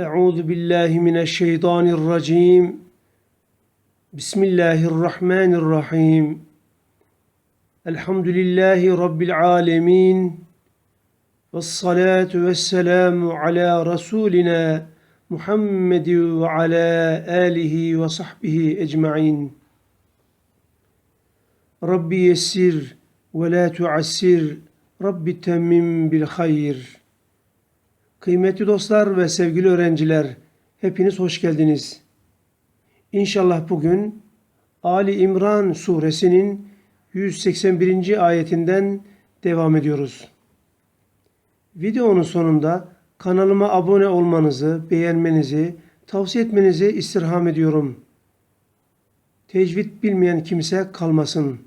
أعوذ بالله من الشيطان الرجيم. بسم الله الرحمن الرحيم. الحمد لله رب العالمين والصلاة والسلام على رسولنا محمد وعلى آله وصحبه أجمعين. ربي يسر ولا تعسر ربي تمم بالخير. Kıymetli dostlar ve sevgili öğrenciler, hepiniz hoş geldiniz. İnşallah bugün Ali İmran suresinin 181. ayetinden devam ediyoruz. Videonun sonunda kanalıma abone olmanızı, beğenmenizi, tavsiye etmenizi istirham ediyorum. Tecvid bilmeyen kimse kalmasın.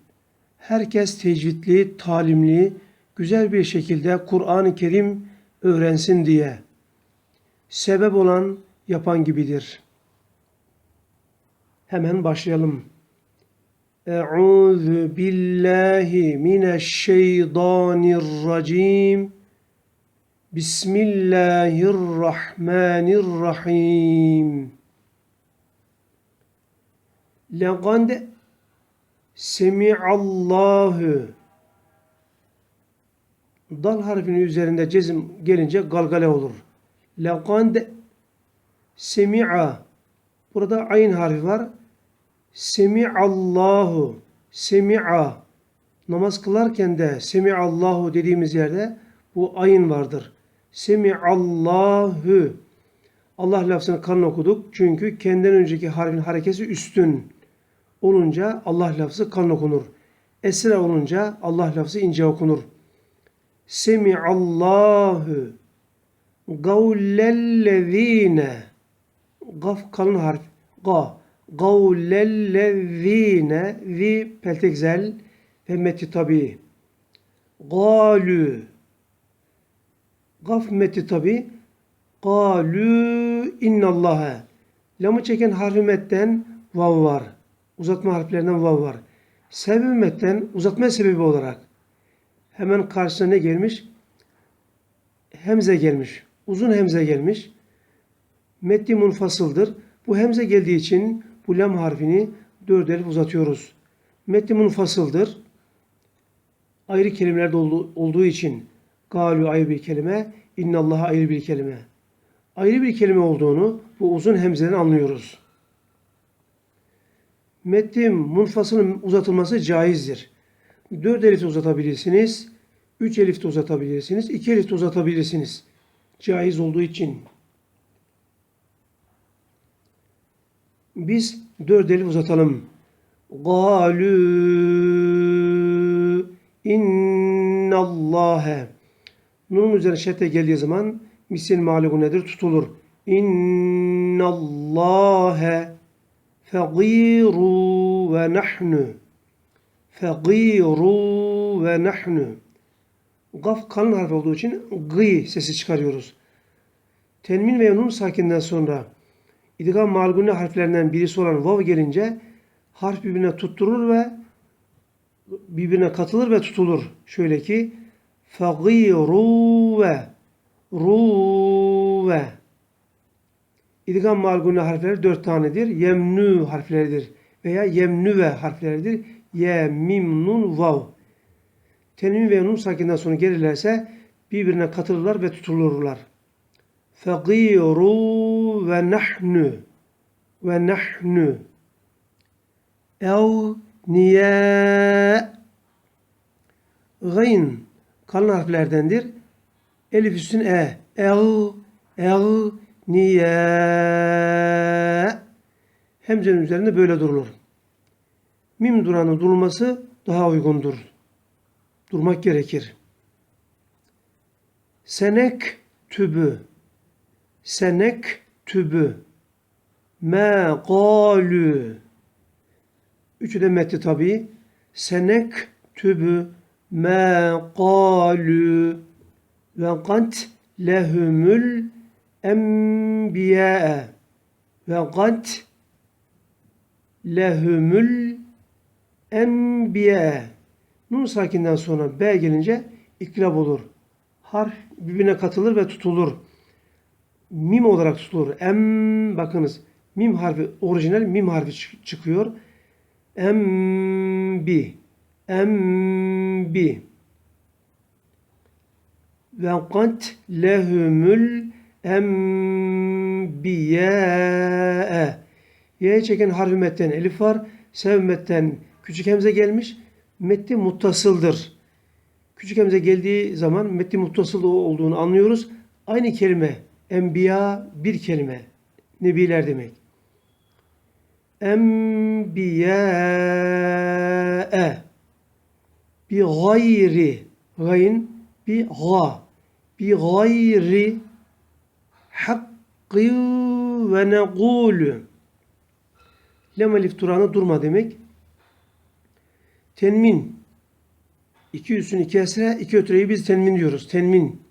Herkes tecvidli, talimli, güzel bir şekilde Kur'an-ı Kerim öğrensin diye. Sebep olan yapan gibidir. Hemen başlayalım. Euzu billahi mineşşeytanirracim. Bismillahirrahmanirrahim. Laqad semi'allahu dal harfinin üzerinde cezim gelince galgale olur. Laqad semi'a burada ayn harfi var. Semi'allahu semi'a namaz kılarken de semi'allahu dediğimiz yerde bu ayın vardır. Semi'allahu Allah lafzını kalın okuduk. Çünkü kendinden önceki harfin harekesi üstün olunca Allah lafzı kalın okunur. Esra olunca Allah lafzı ince okunur. Semi'allahu gavlellezine Gaf kalın harf. Ga. Gavlellezine zi peltekzel ve tabi. Galu Gaf meti tabi. Galu innallâhe. Lamı çeken harfi metten vav var. Uzatma harflerinden vav var. Sebebi metten uzatma sebebi olarak hemen karşısına ne gelmiş? Hemze gelmiş. Uzun hemze gelmiş. Metni munfasıldır. Bu hemze geldiği için bu lam harfini dört elif uzatıyoruz. Metni munfasıldır. Ayrı kelimelerde olduğu için galu ayrı bir kelime, innallaha ayrı bir kelime. Ayrı bir kelime olduğunu bu uzun hemzeden anlıyoruz. Metni munfasının uzatılması caizdir. 4 elif de uzatabilirsiniz. 3 elif de uzatabilirsiniz. 2 elif de uzatabilirsiniz. Caiz olduğu için. Biz 4 elif uzatalım. Galü innallâhe Nunun üzerine şedde geldiği zaman misil maliku nedir? Tutulur. İnnallâhe fegiru ve nahnu fegiru ve nahnu. Gaf kalın harf olduğu için gı sesi çıkarıyoruz. Tenmin ve nun sakinden sonra idgam malgune harflerinden birisi olan vav gelince harf birbirine tutturur ve birbirine katılır ve tutulur. Şöyle ki fegiru ve ru ve İdgam malgune harfleri dört tanedir. Yemnü harfleridir veya yemnüve harfleridir ye, mim, nun, vav. Tenvin ve nun sakinden sonra gelirlerse birbirine katılırlar ve tutulurlar. Fegiru ve nahnu ve nahnu ev niye gayn kalın harflerdendir. Elif üstün e. Ev ev niye hemzenin üzerinde böyle durulur mim duranın durulması daha uygundur. Durmak gerekir. Senek tübü senek tübü me galü Üçü de metni tabi. Senek tübü me galü ve kat lehumul enbiya ve kat lehumul Enbiye. Nun sakinden sonra B gelince iklab olur. Harf birbirine katılır ve tutulur. mim olarak tutulur. Em bakınız mim harfi orijinal mim harfi çık- çıkıyor. Em bi em bi ve kat lehumul enbiya Y'ye çeken harfi metten elif var. Sev metten küçük hemze gelmiş. Metti muttasıldır. Küçük hemze geldiği zaman metti muttasıl olduğunu anlıyoruz. Aynı kelime enbiya bir kelime. Nebiler demek. Enbiya bi gayri gayn bi ga bi gayri hakkı ve negulü lem elif durağına durma demek. Tenmin iki üstün iki esre iki ötüreyi biz tenmin diyoruz. Tenmin.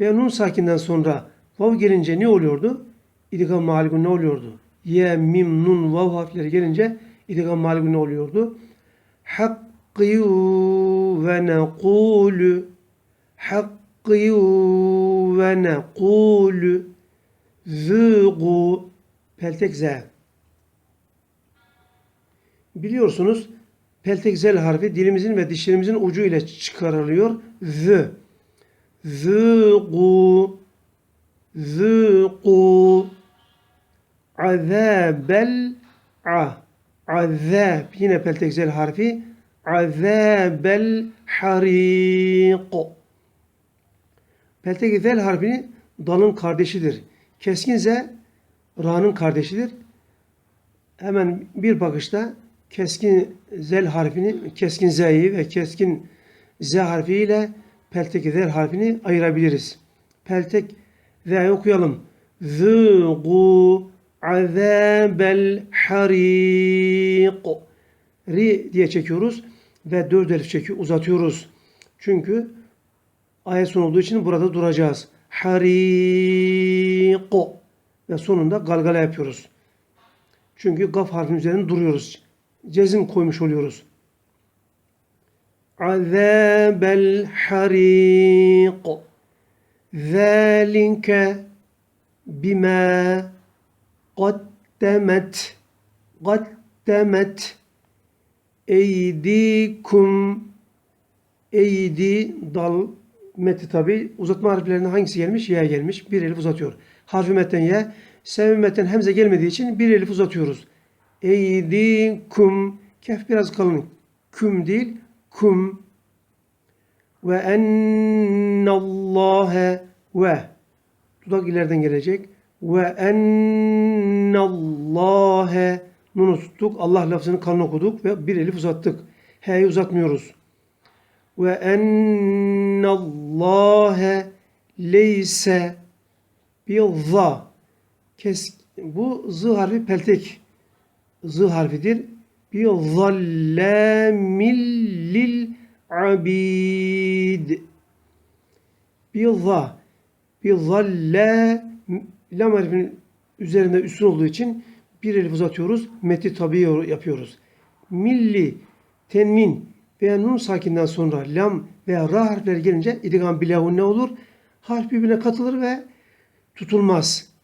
Ve nun sakinden sonra vav gelince ne oluyordu? İdgam maligun ne oluyordu? Ye, mim, nun, vav harfleri gelince idgam maligun ne oluyordu? Hakkı ve nekulü Hakkı ve nekulü Zûgu Peltek. Biliyorsunuz peltek zel harfi dilimizin ve dişlerimizin ucu ile çıkarılıyor. Z. Zûgu Zûgu Azâbel A. Azâb. Yine peltek zel harfi. Azâbel harik. Peltek zel harfini dalın kardeşidir. Keskin z ra'nın kardeşidir. Hemen bir bakışta keskin zel harfini, keskin z'yi ve keskin z harfiyle peltek zel harfini ayırabiliriz. Peltek z'yi okuyalım. Zûgu azâbel harik. Ri diye çekiyoruz ve dört elif çekiyor, uzatıyoruz. Çünkü ayet sonu olduğu için burada duracağız. Hariko ve sonunda galgala yapıyoruz. Çünkü gaf harfinin üzerinde duruyoruz. Cezim koymuş oluyoruz. Azabel harik Zalike bima qaddemet qaddemet eydikum eydi dal meti tabi uzatma harflerinden hangisi gelmiş? Ya gelmiş. Bir elif uzatıyor. Harfi metten ya. Sevim metten hemze gelmediği için bir elif uzatıyoruz. Eydikum. Kef biraz kalın. Küm değil. Kum. Ve ennallâhe ve. Dudak ileriden gelecek. Ve ennallâhe. Nunu tuttuk. Allah lafzını kalın okuduk ve bir elif uzattık. H'yi uzatmıyoruz ve ennallâhe leyse bir za kes bu z harfi peltek z harfidir bir zallamil lil abid bir za bir zalle lam harfinin üzerinde üstün olduğu için bir elif uzatıyoruz. Meti tabi yapıyoruz. Milli tenmin veya nun sakinden sonra lam veya ra harfleri gelince idgam bilahun ne olur? Harf birbirine katılır ve tutulmaz.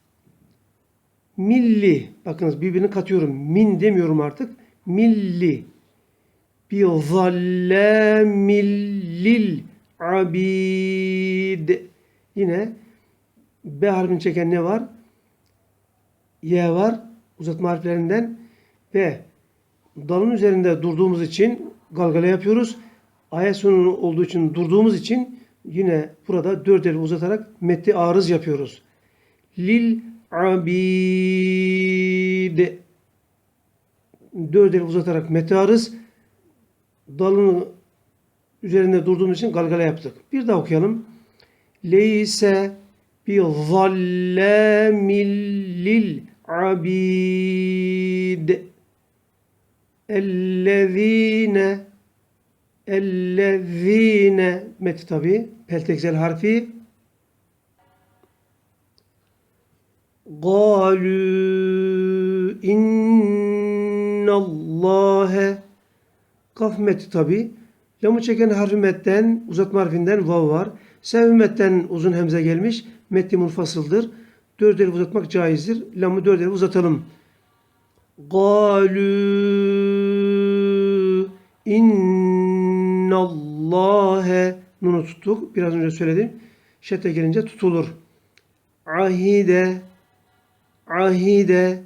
Milli. Bakınız birbirini katıyorum. Min demiyorum artık. Milli. Bi zallamil abid. Yine B harfini çeken ne var? Y var. Uzatma harflerinden ve dalın üzerinde durduğumuz için galgala yapıyoruz. Ayet sonu olduğu için durduğumuz için yine burada dört eli uzatarak metti arız yapıyoruz. Lil abid. Dört eli uzatarak metti arız dalın üzerinde durduğumuz için galgala yaptık. Bir daha okuyalım. Leyse bi zallamil lil abid. Ellezine ellezine. Meti tabi peltekzel harfi قالوا إن الله Kaf meti tabi. Lamı çeken harfi metten, uzatma harfinden vav var. Sev metten uzun hemze gelmiş. Metti munfasıldır. dört elif uzatmak caizdir. Lamı dört elif uzatalım. Galü innallâhe Nunu tuttuk. Biraz önce söyledim. Şete gelince tutulur. Ahide ahide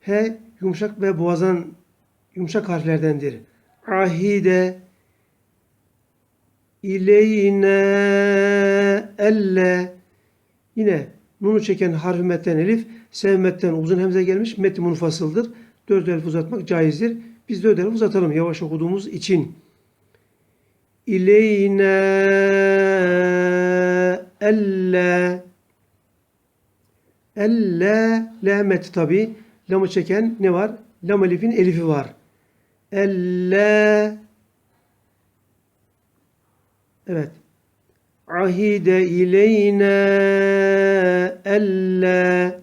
he yumuşak ve boğazan yumuşak harflerdendir. Ahide ileyne elle yine nunu çeken harfi metten elif sevmetten uzun hemze gelmiş metin munfasıldır. Dört elif uzatmak caizdir. Biz dört elif uzatalım yavaş okuduğumuz için. İleyne elle Elle lehmet tabi. Lamı çeken ne var? Lam elifin elifi var. Elle Evet. Ahide ileyne elle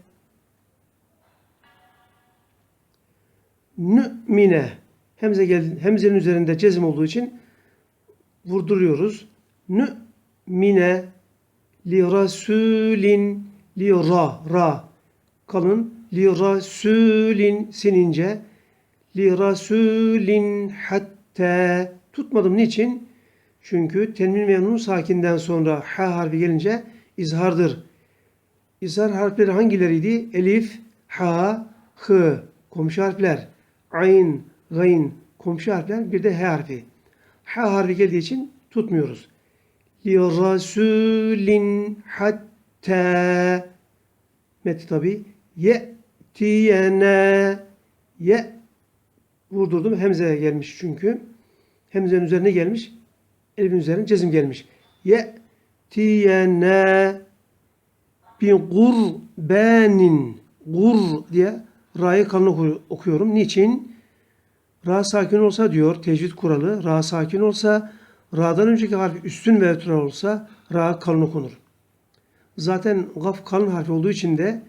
Nü'mine Hemze gel hemzenin üzerinde cezim olduğu için vurduruyoruz. Nü'mine li rasulin li ra ra kalın li rasulin sinince li rasulin hatta tutmadım niçin? Çünkü tenmin ve nun sakinden sonra ha harfi gelince izhardır. İzhar harfleri hangileriydi? Elif, ha, hı komşu harfler. Ayn, gayn komşu harfler. Bir de he harfi. Ha harfi geldiği için tutmuyoruz. Li rasulin hatta Meti tabi. Ye tiyene ye vurdurdum. Hemzeye gelmiş çünkü. Hemzenin üzerine gelmiş. Elifin üzerine cezim gelmiş. Ye tiyene bin gurbenin gur diye ra'yı kalın okuyorum. Niçin? Ra sakin olsa diyor tecvid kuralı. Ra sakin olsa ra'dan önceki harfi üstün ve ötürü olsa ra kalın okunur. Zaten gaf kalın harfi olduğu için de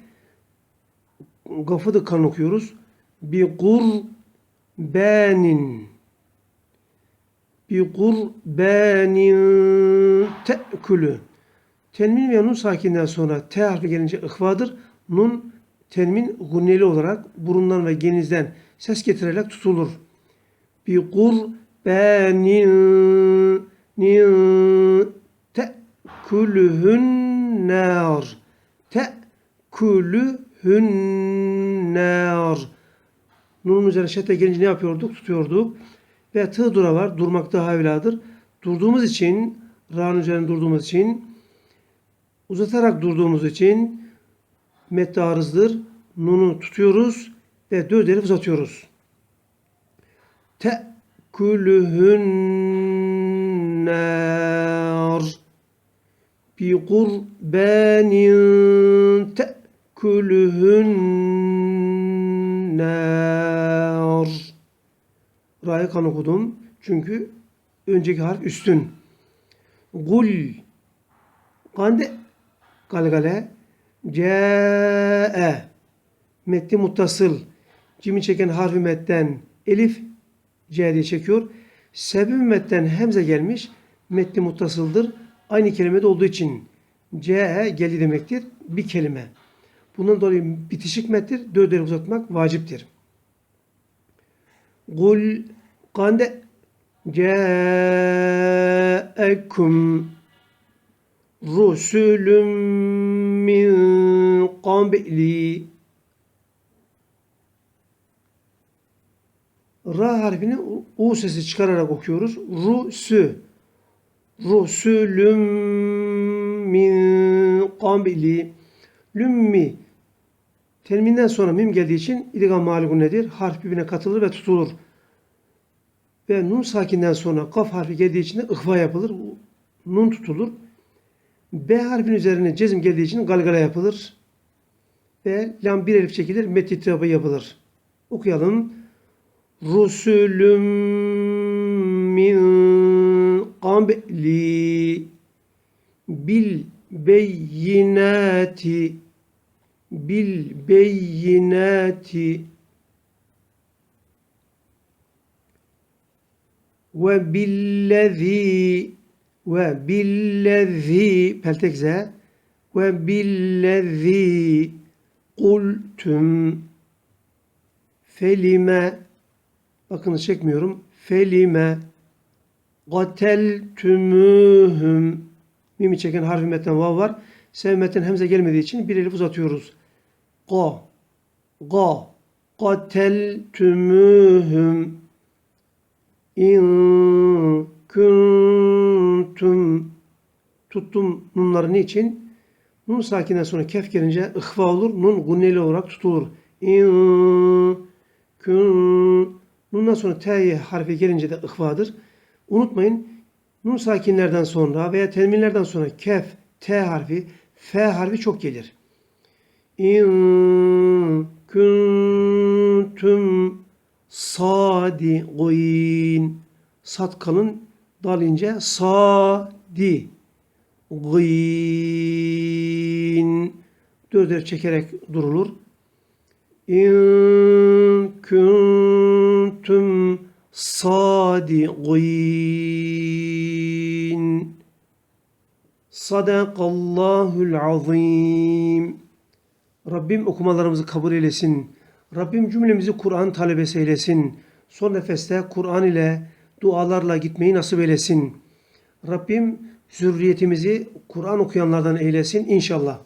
gafı da kalın okuyoruz. Bi gur benin bi gur benin te'kulü Tenmin ve nun sakinden sonra T harfi gelince ıhvadır. Nun tenmin gunneli olarak burundan ve genizden ses getirerek tutulur. Bi gur benin te'kulühün nar. Te'kulühün nar. Nunun üzerine şete gelince ne yapıyorduk? Tutuyorduk. Ve tığ dura var. Durmak daha evladır. Durduğumuz için, ra'nın üzerinde durduğumuz için, uzatarak durduğumuz için metni arızdır. Nunu tutuyoruz ve dört elif uzatıyoruz. Te'kulühün nar qurbanin te'kuluhun nar. Ra'yı kan okudum. Çünkü önceki harf üstün. Gul. Kande. Galgale. Ce'e. Metni muttasıl. Cimi çeken harfi metten elif C diye çekiyor. Sebebi metten hemze gelmiş. Metni muttasıldır aynı kelimede olduğu için ce geli demektir. Bir kelime. Bundan dolayı bitişik mettir. Dört elif uzatmak vaciptir. Kul kande ce'ekum rusulüm min qabli Ra harfini U sesi çıkararak okuyoruz. Rusü Rusulüm min qabli lümmi Terminden sonra mim geldiği için idgam maligun nedir? Harf birbirine katılır ve tutulur. Ve nun sakinden sonra kaf harfi geldiği için de ıhva yapılır. Nun tutulur. B harfin üzerine cezim geldiği için galgala yapılır. Ve lam bir elif çekilir. Met yapılır. Okuyalım. Rusulüm beyinati ve billezi ve billezi peltekze billezi kultüm felime bakınız çekmiyorum felime gateltümühüm mimi çeken harfi metten vav var. Sevmetten hemze gelmediği için bir elif uzatıyoruz. Ga ga gateltümühüm in kuntum tuttum nunları niçin? Nun sakinden sonra kef gelince ihva olur. Nun gunneli olarak tutulur. İn kun Nundan sonra t harfi gelince de ihvadır. Unutmayın nun sakinlerden sonra veya tenminlerden sonra kef, t harfi, f harfi çok gelir. İn kuntum sadiqin Sat kalın, dal ince. Sadi. Gîn. Dört elif çekerek durulur. İn kuntum sadiqin. Sadakallahul azim. Rabbim okumalarımızı kabul eylesin. Rabbim cümlemizi Kur'an talebesi eylesin. Son nefeste Kur'an ile dualarla gitmeyi nasip eylesin. Rabbim zürriyetimizi Kur'an okuyanlardan eylesin inşallah.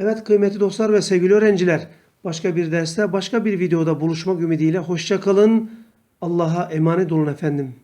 Evet kıymetli dostlar ve sevgili öğrenciler, başka bir derste, başka bir videoda buluşmak ümidiyle hoşça kalın. Allah'a emanet olun efendim.